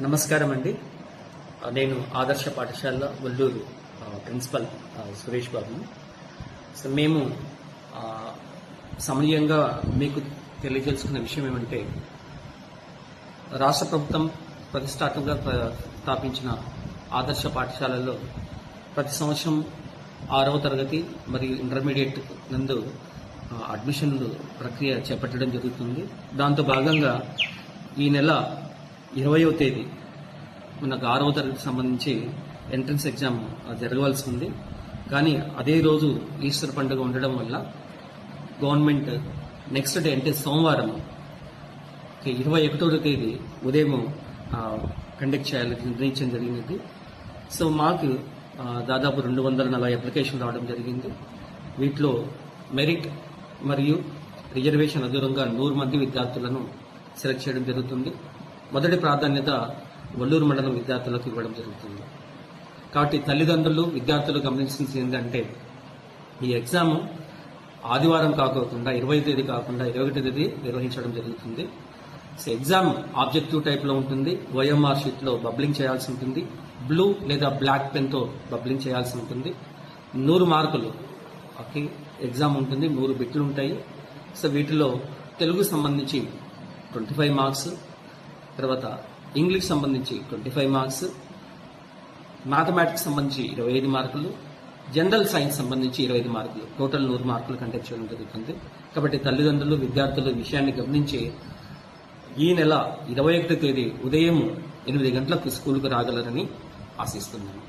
నమస్కారం అండి నేను ఆదర్శ పాఠశాల వల్లూరు ప్రిన్సిపల్ సురేష్ బాబు సో మేము సమయంగా మీకు తెలియజేసుకున్న విషయం ఏమంటే రాష్ట్ర ప్రభుత్వం ప్రతిష్టాత్మకంగా ప్ర- స్థాపించిన ఆదర్శ పాఠశాలలో ప్రతి సంవత్సరం ఆరవ తరగతి మరియు ఇంటర్మీడియట్ నందు అడ్మిషన్లు ప్రక్రియ చేపట్టడం జరుగుతుంది. దాంతో భాగంగా ఈ నెల ఇరవయో తేదీ. మనకు ఆరవ తరగతికి సంబంధించి ఎంట్రన్స్ ఎగ్జామ్ జరగవలసి ఉంది కానీ అదే రోజు ఈస్టర్ పండుగ ఉండడం వల్ల గవర్నమెంట్ నెక్స్ట్ డే అంటే సోమవారం ఇరవై ఒకటవ తేదీ ఉదయం కండక్ట్ చేయాలని నిర్ణయించడం జరిగినది. సో మాకు దాదాపు రెండు వందల నలభై అప్లికేషన్ రావడం జరిగింది. వీటిలో మెరిట్ మరియు రిజర్వేషన్ అదూరంగా నూరు మంది విద్యార్థులను సెలెక్ట్ చేయడం జరుగుతుంది. మొదటి ప్రాధాన్యత వల్లూరు మండలం విద్యార్థులకు ఇవ్వడం జరుగుతుంది. కాబట్టి తల్లిదండ్రులు విద్యార్థులు గమనించాల్సింది ఏంటంటే ఈ ఎగ్జామ్ ఆదివారం కాకోకుండా ఇరవై తేదీ కాకుండా ఇరవై ఒకటి తేదీ నిర్వహించడం జరుగుతుంది. సో ఎగ్జామ్ ఆబ్జెక్టివ్ టైప్లో ఉంటుంది ఓఎంఆర్ షీట్లో బబ్లింగ్ చేయాల్సి ఉంటుంది బ్లూ లేదా బ్లాక్ పెన్తో బబ్లింగ్ చేయాల్సి ఉంటుంది. నూరు మార్కులు ఓకే ఎగ్జామ్ ఉంటుంది నూరు బిట్లు ఉంటాయి. సో వీటిలో తెలుగు సంబంధించి ట్వంటీ ఫైవ్ మార్క్స్ తర్వాత ఇంగ్లీష్ సంబంధించి ట్వంటీ ఫైవ్ మార్క్స్ మ్యాథమెటిక్స్ సంబంధించి ఇరవై ఐదు మార్కులు జనరల్ సైన్స్ సంబంధించి ఇరవై ఐదు మార్కులు టోటల్ నూరు మార్కులు కండక్ట్ చేయడం జరుగుతుంది. కాబట్టి తల్లిదండ్రులు విద్యార్థులు విషయాన్ని గమనించి ఈ నెల ఇరవై ఒకటో తేదీ ఉదయం ఎనిమిది గంటలకు స్కూల్కు రాగలరని ఆశిస్తున్నాను.